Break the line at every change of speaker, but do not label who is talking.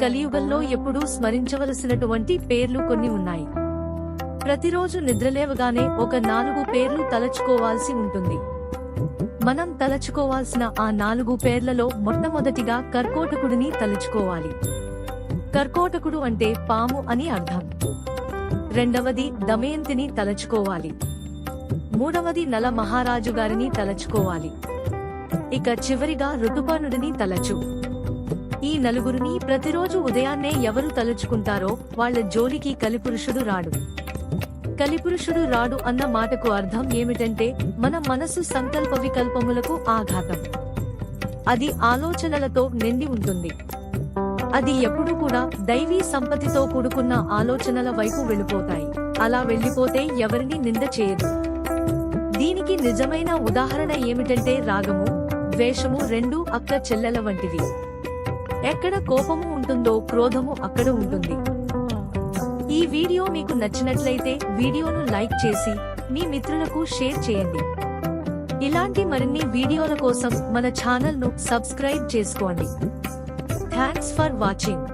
కలియుగంలో ఎప్పుడూ స్మరించవలసినటువంటి పేర్లు కొన్ని ఉన్నాయి. ప్రతిరోజు నిద్రలేవగానే ఒక నాలుగు పేర్లు తలచుకోవాల్సి ఉంటుంది. మనం తలచుకోవాల్సిన ఆ నాలుగు పేర్లలో మొట్టమొదటిగా కర్కోటకుడిని తలుచుకోవాలి. కర్కోటకుడు అంటే పాము అని అర్థం. రెండవది దమయంతిని తలచుకోవాలి. మూడవది నల మహారాజు గారిని తలచుకోవాలి. ఇక చివరిగా ఋతుపర్ణుడిని తలచు. ఈ నలుగురిని ప్రతిరోజు ఉదయాన్నే ఎవరు తలుచుకుంటారో వాళ్ళ జోలికి కలిపురుషుడు రాడు. కలిపురుషుడు రాడు అన్న మాటకు అర్థం ఏమిటంటే మన మనసు సంకల్ప వికల్పములకు ఆఘాతం. అది ఆలోచనలతో నిండి ఉంటుంది. అది ఎప్పుడు కూడా దైవీ సంపత్తితో కూడుకున్న ఆలోచనల వైపు వెళ్ళిపోతాయి. అలా వెళ్ళిపోతే ఎవరిని నింద చేయదు. దీనికి నిజమైన ఉదాహరణ ఏమిటంటే రాగము ద్వేషము రెండు అక్క చెల్లెల వంటివి. ఎక్కడ కోపము ఉంటుందో క్రోధము అక్కడ ఉంటుంది. ఈ వీడియో మీకు నచ్చినట్లయితే వీడియోను లైక్ చేసి మీ మిత్రులకు షేర్ చేయండి. ఇలాంటి మరిన్ని వీడియోల కోసం మన ఛానల్ను సబ్స్క్రైబ్ చేసుకోండి. Thanks for watching.